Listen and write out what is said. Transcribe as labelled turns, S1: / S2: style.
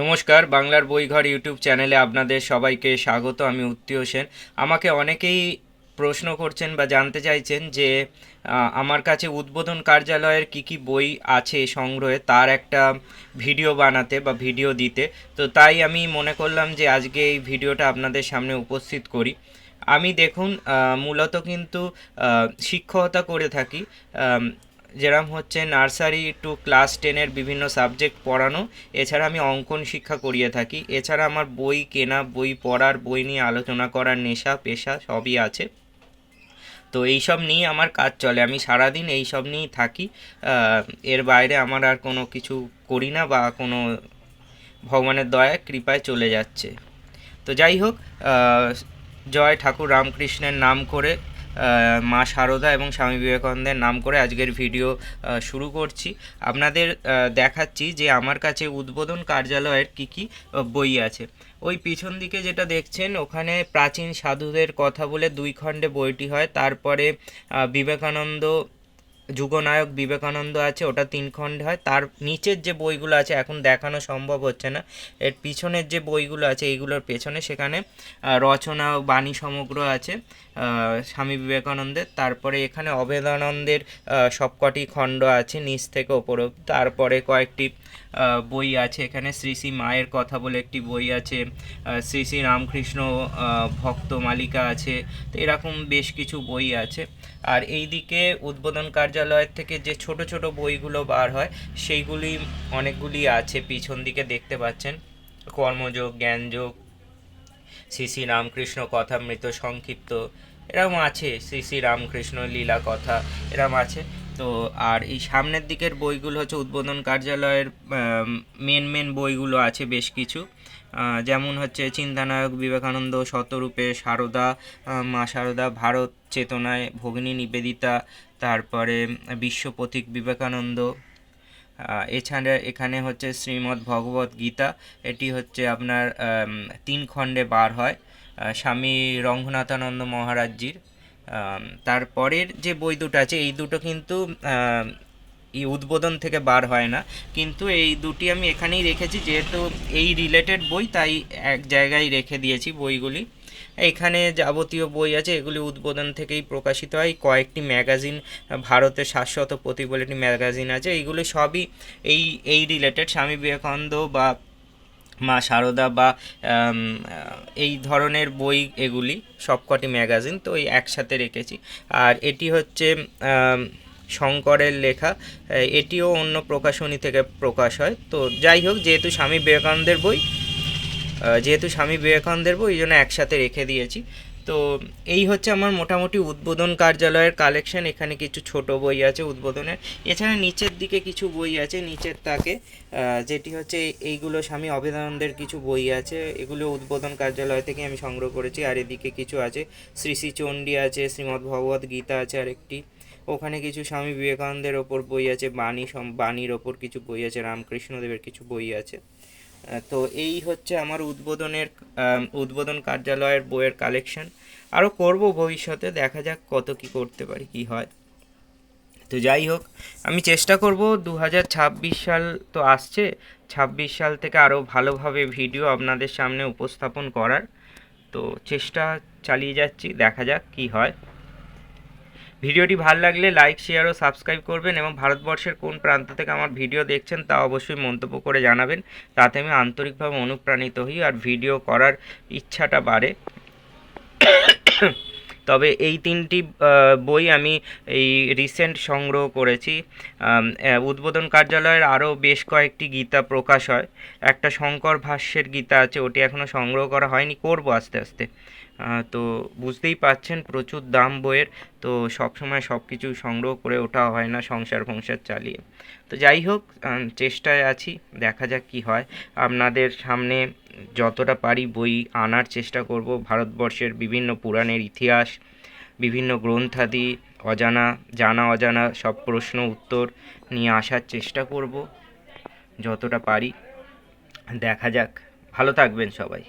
S1: নমস্কার, বাংলার বইঘর ইউটিউব চ্যানেলে আপনাদের সবাইকে স্বাগত। আমি উত্তীয় সেন। আমাকে অনেকেই প্রশ্ন করছেন বা জানতে চাইছেন যে আমার কাছে উদ্বোধন কার্যালয়ের কি কি বই আছে সংগ্রহে, তার একটা ভিডিও বানাতে বা ভিডিও দিতে। তো তাই আমি মনে করলাম যে, আজকে এই ভিডিওটা আপনাদের সামনে উপস্থিত করি। আমি দেখুন মূলত কিন্তু শিক্ষকতা করে থাকি। যেরম হচ্ছে নার্সারি টু ক্লাস টেনের বিভিন্ন সাবজেক্ট পড়ানো, এছাড়া আমি অঙ্কন শিক্ষা করিয়ে থাকি। এছাড়া আমার বই কেনা, বই পড়ার, বই নিয়ে আলোচনা করার নেশা, পেশা সবই আছে। তো এইসব নিয়ে আমার কাজ চলে। আমি সারাদিন এইসব নিয়েই থাকি। এর বাইরে আমার আর কোনো কিছু করি না বা কোনো ভগবানের দয়া কৃপায় চলে যাচ্ছে। তো যাই হোক জয় ঠাকুর রামকৃষ্ণের নাম করে মা শারদা এবং স্বামী বিবেকানন্দের নাম করে আজকের ভিডিও শুরু করছি। আপনাদের দেখাচ্ছি যে আমার কাছে উদ্বোধন কার্যালয়ের কি কি বই আছে। ওই পিছন দিকে যেটা দেখছেন, ওখানে প্রাচীন সাধুদের কথা বলে দুই খণ্ডে বইটি হয়। তারপরে বিবেকানন্দ, যুগনায়ক বিবেকানন্দ আছে, ওটা তিন খণ্ডে হয়। তার নিচের যে বইগুলো আছে, এখন দেখানো সম্ভব হচ্ছে না। এর পিছনের যে বইগুলো আছে, এইগুলোর পেছনে সেখানে রচনা বাণী সমগ্র আছে। স্বামী বিবেকানন্দের। তারপরে এখানে অভেদানন্দের আহ, সবকটি খণ্ড আছে নিচ থেকে ওপর তারপরে কয়েকটি বই আছে। এখানে শ্রী শ্রী মায়ের কথা বলে একটি বই আছে। শ্রী শ্রী রামকৃষ্ণ ভক্ত মালিকা আছে। তো এরকম বেশ কিছু বই আছে। আর এই দিকে উদ্বোধন কার্যালয়ের থেকে যে ছোট ছোট বইগুলো বার হয় সেইগুলি অনেকগুলি আছে। পিছন দিকে দেখতে পাচ্ছেন। কর্মযোগ জ্ঞানযোগ শ্রী শ্রী রামকৃষ্ণ কথামৃত সংক্ষিপ্ত। এরকম আছে, শ্রী শ্রী রামকৃষ্ণ লীলা কথা এরকম আছে। তো আর এই সামনের দিকের বইগুলো হচ্ছে উদ্বোধন কার্যালয়ের মেন মেন বইগুলো আছে বেশ কিছু। যেমন হচ্ছে চিন্তানায়ক বিবেকানন্দ শতরূপে সারদা মা সারদা, ভারত চেতনায় ভগ্নী নিবেদিতা, তারপরে বিশ্বপথিক বিবেকানন্দ এছাড়া এখানে হচ্ছে শ্রীমদ্ ভগবত গীতা, এটি হচ্ছে আপনার তিন খণ্ডে বার হয় স্বামী রঙ্গনাথানন্দ মহারাজজির। তারপরের যে বই দুটো আছে, এই দুটো কিন্তু এই উদ্বোধন থেকে বার হয় না। কিন্তু এই দুটি আমি এখানেই রেখেছি, যেহেতু এই রিলেটেড বই, তাই এক জায়গায় রেখে দিয়েছি বইগুলি। এখানে যাবতীয় বই আছে, এগুলি উদ্বোধন থেকেই প্রকাশিত হয়। কয়েকটি ম্যাগাজিন ভারতের শাশ্বত প্রতীক বলে একটি ম্যাগাজিন আছে। এইগুলি সবই এই এই রিলেটেড স্বামী বিবেকানন্দ বা মা শারদা বা এই ধরনের বই এগুলি, সবকটি ম্যাগাজিন, তো এই একসাথে রেখেছি। আর এটি হচ্ছে শঙ্করের লেখা। এটিও অন্য প্রকাশনী থেকে প্রকাশ হয়। তো যাই হোক, যেহেতু স্বামী বিবেকানন্দের বই যেহেতু স্বামী বিবেকানন্দের বই, এই জন্য একসাথে রেখে দিয়েছি। তো এই হচ্ছে আমার মোটামুটি উদ্বোধন কার্যালয়ের কালেকশন এখানে কিছু ছোট বই আছে উদ্বোধনের। এছাড়া নিচের দিকে কিছু বই আছে, নিচের তাকে যেটি হচ্ছে এইগুলো স্বামী অভেদানন্দের কিছু বই আছে, এগুলো উদ্বোধন কার্যালয় থেকে আমি সংগ্রহ করেছি। আর এদিকে কিছু আছে, শ্রী শ্রী চণ্ডী আছে, শ্রীমদ্ ভগবত গীতা আছে আরেকটি। ওখানে কিছু স্বামী বিবেকানন্দের ওপর বই আছে, বাণী বাণীর ওপর কিছু বই আছে, রামকৃষ্ণদেবের কিছু বই আছে। তো এই হচ্ছে আমার উদ্বোধনের উদ্বোধন কার্যালয়ের বইয়ের কালেকশন আরও করব ভবিষ্যতে, দেখা যাক কত কি করতে পারি, কি হয়। তো যাই হোক, আমি চেষ্টা করব দু হাজার ছাব্বিশ সাল তো আসছে, ছাব্বিশ সাল থেকে আরও ভালোভাবে ভিডিও আপনাদের সামনে উপস্থাপন করার। তো চেষ্টা চালিয়ে যাচ্ছি, দেখা যাক কি হয়। ভিডিওটি ভালো লাগলে লাইক শেয়ার ও সাবস্ক্রাইব করবেন এবং ভারতবর্ষের কোন প্রান্ত থেকে আমার ভিডিও দেখছেন তা অবশ্যই মন্তব্য করে জানাবেন। তাতে আমি আন্তরিকভাবে অনুপ্রাণিত হই আর ভিডিও করার ইচ্ছাটা বাড়ে। তবে এই তিনটি বই আমি এই রিসেন্ট সংগ্রহ করেছি। উদ্বোধন কার্যালয়ের আরও বেশ কয়েকটি গীতা প্রকাশ হয়। একটা শঙ্কর ভাষ্যের গীতা আছে, ওটি এখনও সংগ্রহ করা হয়নি, করব আস্তে আস্তে। তো বুঝতেই পাচ্ছেন প্রচুর দাম বইয়ের, তো সবসময় সব কিছু সংগ্রহ করে ওঠা হয় না সংসার ফংসার চালিয়ে। তো যাই হোক চেষ্টায় আছি, দেখা যাক কি হয়। আপনাদের সামনে যতটা পারি বই আনার চেষ্টা করব, ভারতবর্ষের বিভিন্ন পুরাণের ইতিহাস, বিভিন্ন গ্রন্থাদি, অজানা, জানা অজানা সব প্রশ্ন উত্তর নিয়ে আসার চেষ্টা করব, যতটা পারি। দেখা যাক। ভালো থাকবেন সবাই।